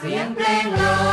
เสียงเพลงลง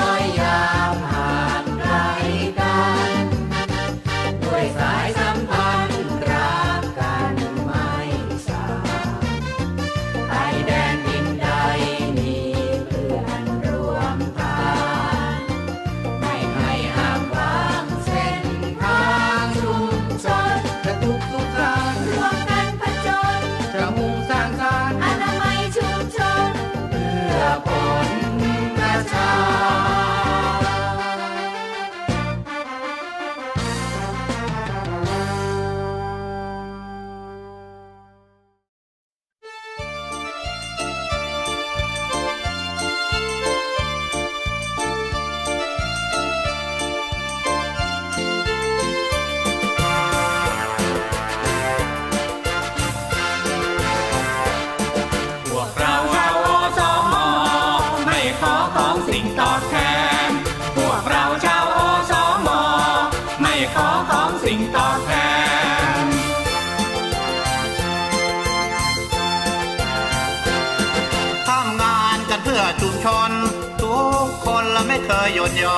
เคยยุดยอ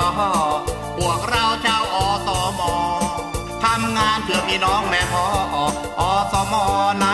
พวกเราชาวอสมทำงานเพื่อพี่น้องแม่พ่ออสมน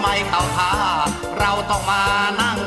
ไม่เข้าท่า เราต้องมานั่ง